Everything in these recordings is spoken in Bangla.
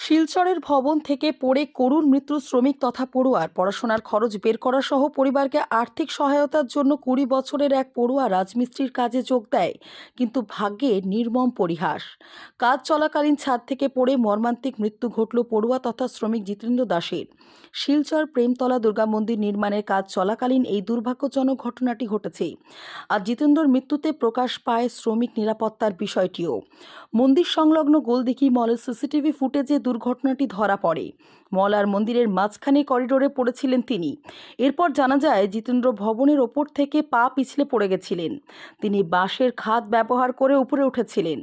শিলচরের ভবন থেকে পড়ে করুণ মৃত্যু শ্রমিক তথা পড়ুয়ার। পড়াশোনার খরচ বের করা সহ পরিবারকে আর্থিক সহায়তার জন্য কুড়ি বছরের এক পড়ুয়া রাজমিস্ত্রির কাজে যোগ দেয়, কিন্তু ভাগ্যে নির্মম পরিহাস। কাজ চলাকালীন ছাদ থেকে পড়ে মর্মান্তিক মৃত্যু ঘটল পড়ুয়া তথা শ্রমিক জিতেন্দ্র দাসের শিলচর প্রেমতলা দুর্গা মন্দির নির্মাণের কাজ চলাকালীন এই দুর্ভাগ্যজনক ঘটনাটি ঘটেছে। আর জিতেন্দ্রর মৃত্যুতে প্রকাশ পায় শ্রমিক নিরাপত্তার বিষয়টিও। মন্দির সংলগ্ন গোলদিঘি মলের সিসিটিভি ফুটেজে দুর্ঘটনাটি ধরা পড়ে। মল আর মন্দিরের মাঝখানে করিডোরে পড়েছিলেন তিনি। এরপর জানা যায়, জিতেন্দ্র ভবনের ওপর থেকে পা পিছলে পড়ে গেছিলেন। তিনি বাঁশের খাত ব্যবহার করে উপরে উঠেছিলেন।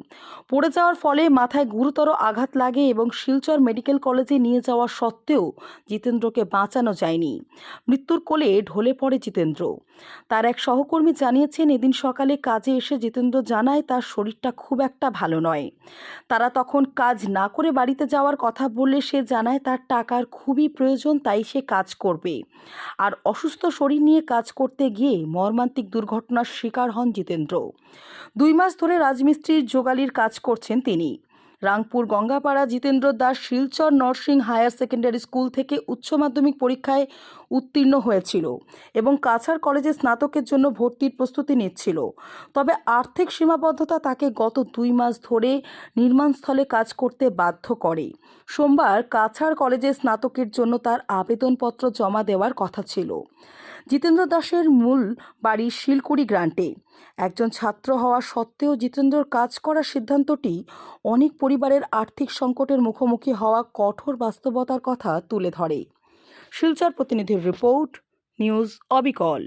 পড়ে যাওয়ার ফলে মাথায় গুরুতর আঘাত লাগে এবং শিলচর মেডিকেল কলেজে নিয়ে যাওয়া সত্ত্বেও জিতেন্দ্রকে বাঁচানো যায়নি। মৃত্যুর কোলে ঢলে পড়ে জিতেন্দ্র। তার এক সহকর্মী জানিয়েছেন, এদিন সকালে কাজে এসে জিতেন্দ্র জানায়, তার শরীরটা খুব একটা ভালো নয়। তারা তখন কাজ না করে বাড়িতে যাওয়ার কথা বললে সে জানায় তার টাকার খুবই প্রয়োজন, তাই সে কাজ করবে। আর অসুস্থ শরীর নিয়ে কাজ করতে গিয়ে মর্মান্তিক দুর্ঘটনার শিকার হন জিতেন্দ্র। দুই মাস ধরে রাজমিস্ত্রির জোগালির কাজ করছেন তিনি। Rangpur Gangapara Jitendra Das Silchar Narsing higher secondary school থেকে উচ্চ মাধ্যমিক পরীক্ষায় উত্তীর্ণ হয়েছিল এবং কাছাড় কলেজে স্নাতকের জন্য ভর্তির প্রস্তুতি নিচ্ছিল। তবে আর্থিক সীমাবদ্ধতা তাকে গত দুই মাস ধরে নির্মাণস্থলে কাজ করতে বাধ্য করে। সোমবার কাছাড় কলেজে স্নাতকের জন্য তার আবেদনপত্র জমা দেওয়ার কথা ছিল। জিতেন্দ্র দাসের মূল বাড়ি শিলকুড়ি গ্রান্টে। একজন ছাত্র হওয়া সত্ত্বেও জিতেন্দ্রর কাজ করার সিদ্ধান্তটি অনেক পরিবারের আর্থিক সংকটের মুখোমুখি হওয়া কঠোর বাস্তবতার কথা তুলে ধরে। শিলচর প্রতিনিধির রিপোর্ট, নিউজ অবিকল।